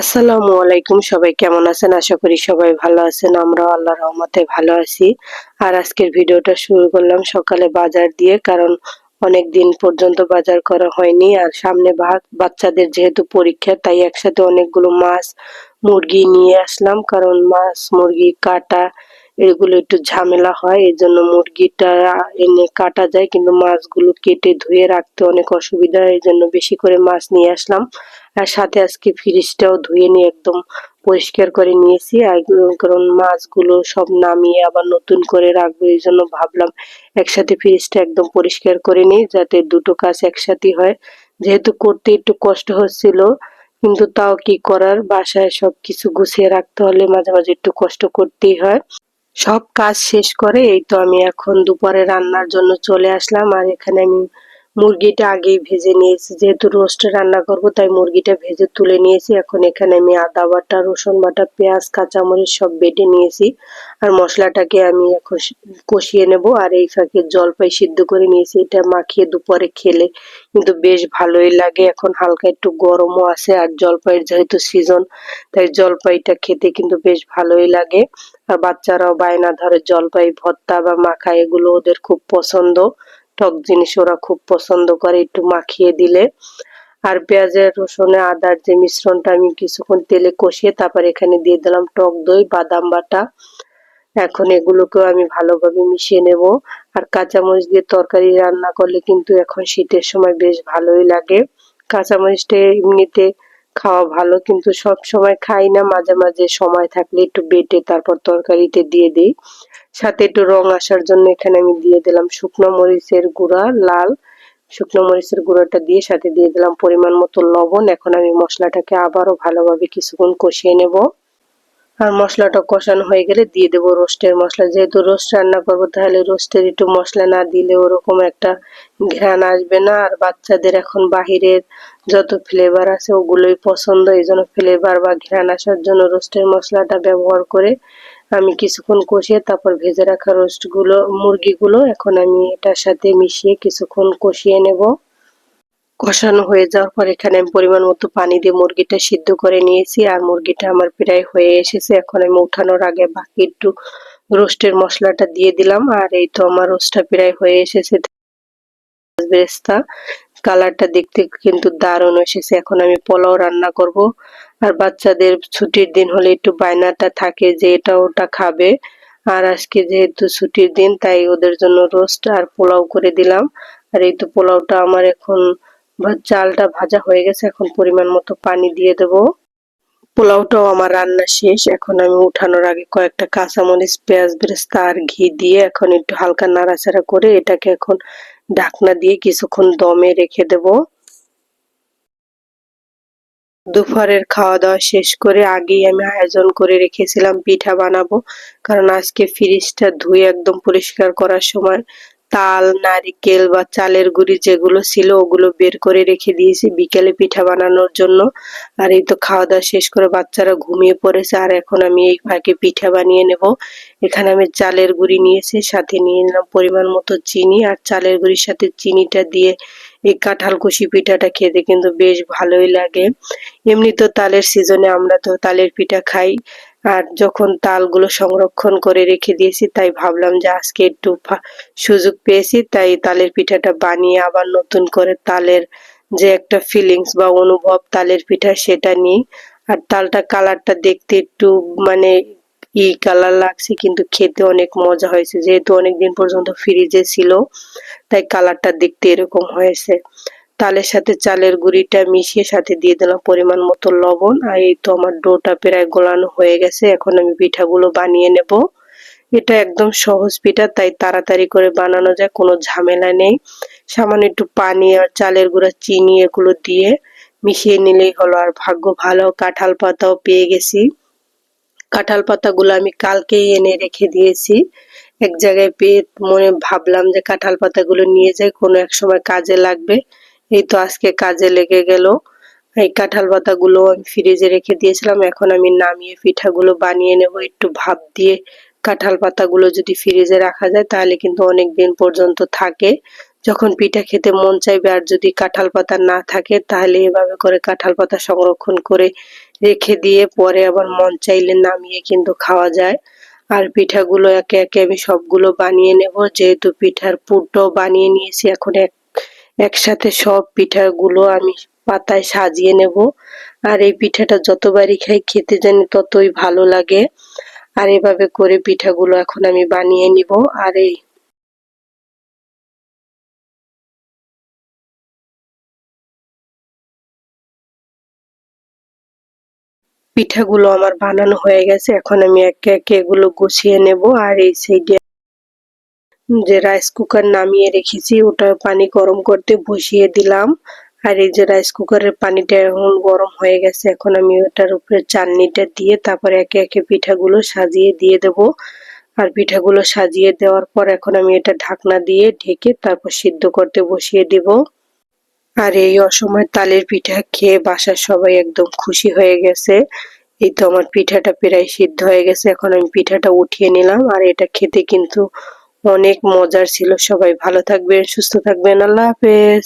আসসালামু আলাইকুম সবাই, কেমন আছেন? আশা করি সবাই ভালো আছেন। আমরা আল্লাহ রহমতে ভালো আছি। আর আজকের ভিডিওটা শুরু করলাম সকালে বাজার দিয়ে, কারণ অনেক দিন পর্যন্ত বাজার করা হয়নি। আর সামনে বাচ্চাদের যেহেতু পরীক্ষা, তাই একসাথে অনেকগুলো মাছ, মুরগি নিয়ে আসলাম। কারণ মাছ, মুরগি, কাটা এগুলো একটু ঝামেলা হয় এই জন্য মুরগিটা এনে কাটা যায়, কিন্তু মাছগুলো কেটে ধুয়ে রাখতে অনেক অসুবিধা এই জন্য বেশি করে মাছ নিয়ে আসলাম। আর সাথে আজকে ফ্রিজটাও ধুয়ে নিয়ে একদম পরিষ্কার করে নিয়েছি কারণ মাছগুলো সব নামিয়ে আবার নতুন করে রাখব এই জন্য ভাবলাম একসাথে ফ্রিজটা একদম পরিষ্কার করে নিই, যাতে দুটো কাজ একসাথে হয়। যেহেতু করতে একটু কষ্ট হচ্ছিল, কিন্তু তাও কি করার, বাসায় সব কিছু গুছিয়ে রাখতে হলে মাঝে মাঝে একটু কষ্ট করতেই হয়। সব কাজ শেষ করে, এই তো আমি এখন দুপুরে রান্নার জন্য চলে আসলাম। আর এখানে আমি মুরগিটা আগেই ভেজে নিয়েছি। যেহেতু রোস্ট রান্না করব, তাই মুরগিটা ভেজে তুলে নিয়েছি। এখন এখানে আমি আদা বাটা, রসুন বাটা, পেঁয়াজ, কাঁচামরিচ সব বেটে নিয়েছি। আর মশলাটাকে আমি এখন কষিয়ে নেব। আর এই ফাঁকে জলপাই সিদ্ধ করে নিয়েছি। এটা মাখিয়ে দুপুরে খেলে কিন্তু বেশ ভালোই লাগে। এখন হালকা একটু গরমও আছে আর জলপাইয়ের যেহেতু সিজন তাই জলপাইটা খেতে কিন্তু বেশ ভালোই লাগে। আর বাচ্চারাও বায়না ধরে জলপাই, ভর্তা বা মাখা এগুলো ওদের খুব পছন্দ। টক জিনিস ওরা খুব পছন্দ করে একটু মাখিয়ে দিলে। আর পেঁয়াজের রসুনে আদার যে মিশ্রণটা আমি কিছুক্ষণ তেলে কষিয়ে তারপর এখানে দিয়ে দিলাম টক দই, বাদাম বাটা। এখন এগুলোকেও আমি ভালোভাবে মিশিয়ে নেব। আর কাঁচামরিচ দিয়ে তরকারি রান্না করলে কিন্তু এখন শীতের সময় বেশ ভালোই লাগে। কাঁচামরিচটা এমনিতে খাওয়া ভালো, কিন্তু সব সময় খাই না। মাঝে মাঝে সময় থাকলে একটু বেটে তারপর তরকারিতে দিয়ে দিই। সাথে একটু রং আসার জন্য এখানে আমি দিয়ে দিলাম শুকনো মরিচের গুঁড়া, লাল শুকনো মরিচের গুঁড়োটা দিয়ে সাথে দিয়ে দিলাম পরিমাণ মতো লবণ। এখন আমি মশলাটাকে আবারও ভালোভাবে কিছুক্ষণ কষিয়ে নেব। আর মশলাটা কষানো হয়ে গেলে দিয়ে দেবো রোস্টের মশলা। যেহেতু রোস্ট রান্না করব, তাহলে রোস্টের একটু মশলা না দিলে ওরকম একটা ঘ্রাণ আসবে না। আর বাচ্চাদের এখন বাহিরের যত ফ্লেভার আছে, ওগুলোই পছন্দ। এই জন্য ফ্লেভার বা ঘ্রাণ আসার জন্য রোস্টের মশলাটা ব্যবহার করে আমি কিছুক্ষণ কষিয়ে তারপর ভেজে রাখা রোস্টগুলো, মুরগিগুলো এখন আমি এটার সাথে মিশিয়ে কিছুক্ষণ কষিয়ে নেব। কষানো হয়ে যাওয়ার পর এখানে আমি পরিমাণ মতো পানি দিয়ে মুরগিটা সিদ্ধ করে নিয়েছি, আর মুরগিটা আমার প্রায় হয়ে এসেছে। এখন আমি উঠানোর আগে বাকি একটু রোস্টের মশলাটা দিয়ে দিলাম, আর এই তো আমার রোস্টটা প্রায় হয়ে এসেছে। বেরেস্তা, কালারটা দেখতে কিন্তু দারুণ এসেছে। এখন আমি পোলাও রান্না করব, আর বাচ্চাদের ছুটির দিন হলে একটু বায়নাটা থাকে যে এটা ওটা খাবে। আর আজকে যেহেতু ছুটির দিন, তাই ওদের জন্য রোস্ট আর পোলাও করে দিলাম। আর এই তো পোলাওটা আমার এখন চালটা ভাজা হয়ে গেছে, এখন পরিমাণ মতো পানি দিয়ে দেব। পোলাওটাও আমার রান্না শেষ। এখন আমি উঠানোর আগে কয়েকটা কাঁচামরিচ, পেঁয়াজ, বেরেস্তা আর ঘি দিয়ে এখন একটু হালকা নাড়াচাড়া করে এটাকে এখন ঢাকনা দিয়ে কিছুক্ষণ দমে রেখে দেব। দুপুরের খাওয়া দাওয়া শেষ করে আগেই আমি আয়োজন করে রেখেছিলাম পিঠা বানাবো। কারণ আজকে ফ্রিজটা ধুয়ে একদম পরিষ্কার করার সময় তাল, নারিকেল বা চালের গুঁড়ি যেগুলো ছিল, ওগুলো বের করে রেখে দিয়েছি। বিকেলে পিঠা বানানোর জন্য। আর এই তো খাওয়া দাওয়া শেষ করে বাচ্চারা ঘুমিয়ে পড়েছে। আর এখন আমি এই ফাঁকে পিঠা বানিয়ে নেব। এখানে আমি চালের গুঁড়ি নিয়েছি, সাথে নিয়ে নিলাম পরিমাণ মতো চিনি। আর চালের গুঁড়ির সাথে চিনিটা দিয়ে এই কাঁঠাল কুশি পিঠাটা খেতে কিন্তু বেশ ভালোই লাগে। এমনি তো তালের সিজনে আমরা তো তালের পিঠা খাই। আর যখন তালগুলো সংরক্ষণ করে রেখে দিয়েছি, তাই ভাবলাম যে আজকে একটু সুযোগ পেয়েছি, তাই তালের পিঠাটা বানিয়ে আবার নতুন করে তালের যে একটা ফিলিংস বা অনুভব তালের পিঠা সেটা নিই। আর তালটা কালারটা দেখতে একটু মানে ই কালার লাগছে, কিন্তু খেতে অনেক মজা হয়েছে। যেহেতু অনেকদিন পর্যন্ত ফ্রিজে ছিল, তাই কালারটা দেখতে এরকম হয়েছে। তালের সাথে চালের গুঁড়িটা মিশিয়ে সাথে দিয়ে দিলাম পরিমাণ মতো লবণ। আর এই তো আমার ডোটা প্রায় গোলানো হয়ে গেছে। এখন আমি পিঠাগুলো বানিয়ে নেব। এটা একদম সহজ পিঠা, তাই তাড়াতাড়ি করে বানানো যায়, কোনো ঝামেলা নেই। সামান্য একটু পানি আর চালের গুঁড়া, চিনি এগুলো দিয়ে মিশিয়ে নিলেই হলো। আর ভাগ্য ভালো, কাঁঠাল পাতাও পেয়ে গেছি। কাঁঠাল পাতাগুলো আমি কালকেই এনে রেখে দিয়েছি। এক জায়গায় পেয়ে মনে ভাবলাম যে কাঁঠাল পাতাগুলো নিয়ে যাই, কোনো এক সময় কাজে লাগবে। এই তো আজকে কাজে লেগে গেল। এই কাঁঠাল পাতাগুলো আমি ফ্রিজে রেখে দিয়েছিলাম, এখন আমি নামিয়ে পিঠাগুলো বানিয়ে নেব। একটু ভাপ দিয়ে কাঁঠাল পাতাগুলো যদি ফ্রিজে রাখা যায়, তাহলে কিন্তু অনেক দিন পর্যন্ত থাকে। যখন পিঠা খেতে মন চাইবে আর যদি কাঁঠাল পাতা না থাকে, তাহলে এভাবে করে কাঁঠাল পাতা সংরক্ষণ করে রেখে দিয়ে পরে আবার মন চাইলে নামিয়ে কিন্তু খাওয়া যায়। আর পিঠাগুলো একে একে আমি সবগুলো বানিয়ে নেব। যেহেতু পিঠার পুরটাও বানিয়ে নিয়েছি, এখন এক একসাথে সব পিঠাগুলো আমি পাতায় সাজিয়ে নেব। আর এই পিঠাটা যতবারই খাই, খেতে জানি ততই ভালো লাগে। আর এভাবে করে পিঠাগুলো এখন আমি বানিয়ে নিব। আর এই পিঠাগুলো আমার বানানো হয়ে গেছে। এখন আমি একে একে এগুলো গুছিয়ে নেব। আর এই সাইডে যে রাইস কুকার নামিয়ে রেখেছি, ওটা পানি গরম করতে বসিয়ে দিলাম। আর এই যে রাইস কুকারের পানিটা এখন গরম হয়ে গেছে, এখন আমি ওটার উপরে চাটনিটা দিয়ে তারপরে একে একে পিঠাগুলো সাজিয়ে দিয়ে দেব। আর পিঠাগুলো সাজিয়ে দেওয়ার পর এখন আমি এটা ঢাকনা দিয়ে ঢেকে তারপর সিদ্ধ করতে বসিয়ে দিব। আর এই অসময় তালের পিঠা খেয়ে বাসার সবাই একদম খুশি হয়ে গেছে। এই তো আমার পিঠাটা প্রায় সিদ্ধ হয়ে গেছে, এখন আমি পিঠাটা উঠিয়ে নিলাম। আর এটা খেতে কিন্তু অনেক মজার ছিল। সবাই ভালো থাকবেন সুস্থ থাকবেন। আল্লাহ হাফেজ।